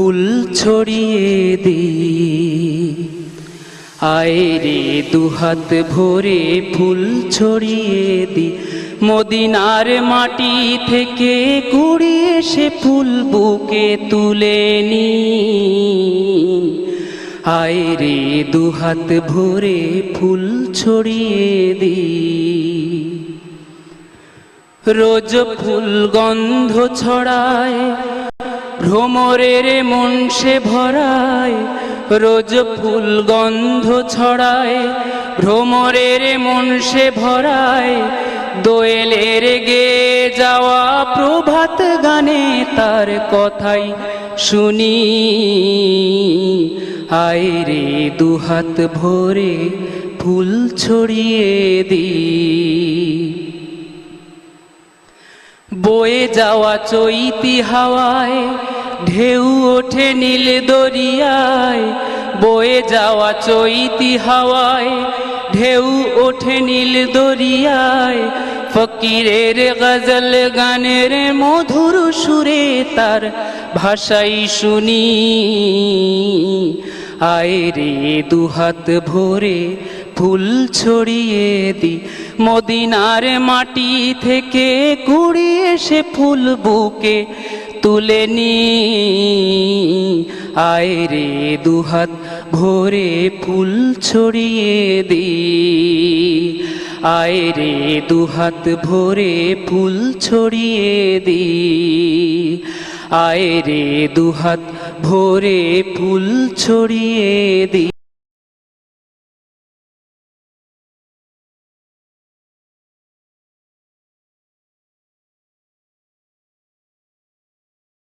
ফুল ছড়িয়ে দি। আয় রে দুহাত ভরে ফুল ছড়িয়ে দি। মদিনার মাটি থেকে কুড়িয়ে সে ফুল বুকে তুলে নি। আয় রে দুহাত ভরে ফুল ছড়িয়ে দি। রোজ ফুল গন্ধ ছড়ায় ভ্রমরের মন সে ভরায়, রোজ ফুল গন্ধ ছড়ায়। ভ্রমরের মন সে ভরায়, দোয়েলের গে যাওয়া প্রভাত গানে তার কথাই শুনি। আয় রে দুহাত ভরে ফুল ছড়িয়ে দি। বয়ে যাওয়া চৈতি হাওয়ায় ঢেউ ওঠে নীল দরিয়ায়, বয়ে যাওয়া চৈতি হাওয়ায়। ঢেউ ওঠে নীল দরিয়ায়, ফকিরের গজল গানের মধুর সুরে তার ভাষাই শুনি। আয় রে দুহাত ভরে ফুল ছড়িয়ে দি, মদিনার মাটি থেকে কুড়িয়ে সে ফুল বুকে তুলে নি। আয় রে দুহাত ভরে ফুল ছড়িয়ে দি। আয় রে দুহাত ভরে ফুল ছড়িয়ে দি। আয় রে দুহাত ভরে ফুল ছড়িয়ে দি।